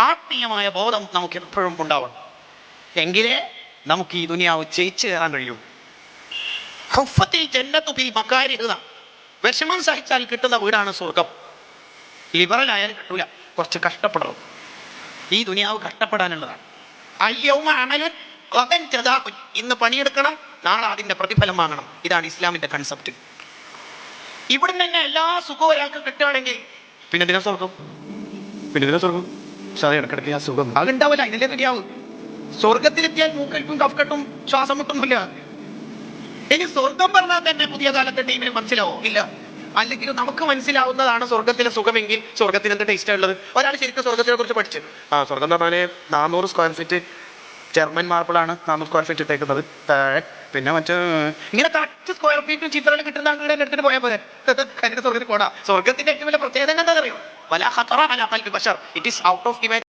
ആത്മീയമായ ബോധം നമുക്ക് എപ്പോഴും ഉണ്ടാവണം. എങ്കിലേ നമുക്ക് ഈ ദുനിയാവ് ജയിച്ചു കയറാൻ കഴിയൂ. വിഷമം സഹിച്ചാൽ കിട്ടുന്ന വീടാണ് സ്വർഗം ലിബറൽ ആയാലും കിട്ടൂല. കുറച്ച് കഷ്ടപ്പെടണം. ഈ ദുനിയാവ് കഷ്ടപ്പെടാനുള്ളതാണ്. അയ്യവും അമലൻ ഗദൻ ജസാഉൻ. ഇന്ന് പണിയെടുക്കണം നാളെ അതിന്റെ പ്രതിഫലം വാങ്ങണം. ഇതാണ് ഇസ്ലാമിന്റെ കൺസെപ്റ്റ് ഇവിടെ തന്നെ എല്ലാ സുഖവും ഒരാൾക്ക് കിട്ടുകയാണെങ്കിൽ പിന്നെ ദിനസ്വർഗം പിന്നെ ദിന സ്വർഗം സാറേ ഇടക്കിടക്ക് ആ സുഖം. അതുണ്ടാവില്ല ഇതിലെ ദുനിയാവ് സ്വർഗത്തിലെത്തിയാൽ മൂക്കൽപ്പും കഫ്കെട്ടും ശ്വാസം മുട്ടൊന്നുമില്ല. ഇനി സ്വർഗം പറഞ്ഞാൽ തന്നെ പുതിയ കാലത്തെ ടീമിന് മനസ്സിലാവോ? ഇല്ല. അല്ലെങ്കിൽ നമുക്ക് മനസ്സിലാവുന്നതാണ് സ്വർഗത്തിലെ സുഖമെങ്കിൽ സ്വർഗത്തിന് എന്ത് ടേസ്റ്റ് ഉള്ളത് ഒരാൾ ശരിക്കും സ്വർഗത്തിനെ കുറിച്ച് പഠിച്ചു. ആ സ്വർഗം എന്ന് പറഞ്ഞാൽ നാനൂറ് സ്ക്വയർ ഫീറ്റ് ജർമ്മൻ മാർബിളാണ് നാനൂറ് സ്ക്വയർ ഫീറ്റ് ഇട്ടേക്കുന്നത്. താഴെ. പിന്നെ മറ്റേ ഇങ്ങനെ കറക്റ്റ് സ്ക്വയർ ഫീറ്റും ചിത്രങ്ങൾ കിട്ടുന്ന അങ്ങനെ എടുത്തിട്ട് പോയാൽ പോലെ സ്വർഗത്തിൽ പോടാ. സ്വർഗത്തിന്റെ ഏറ്റവും വലിയ പ്രത്യേകത എന്താ അറിയോ ولا خطر على قلب بشر it is out of imagination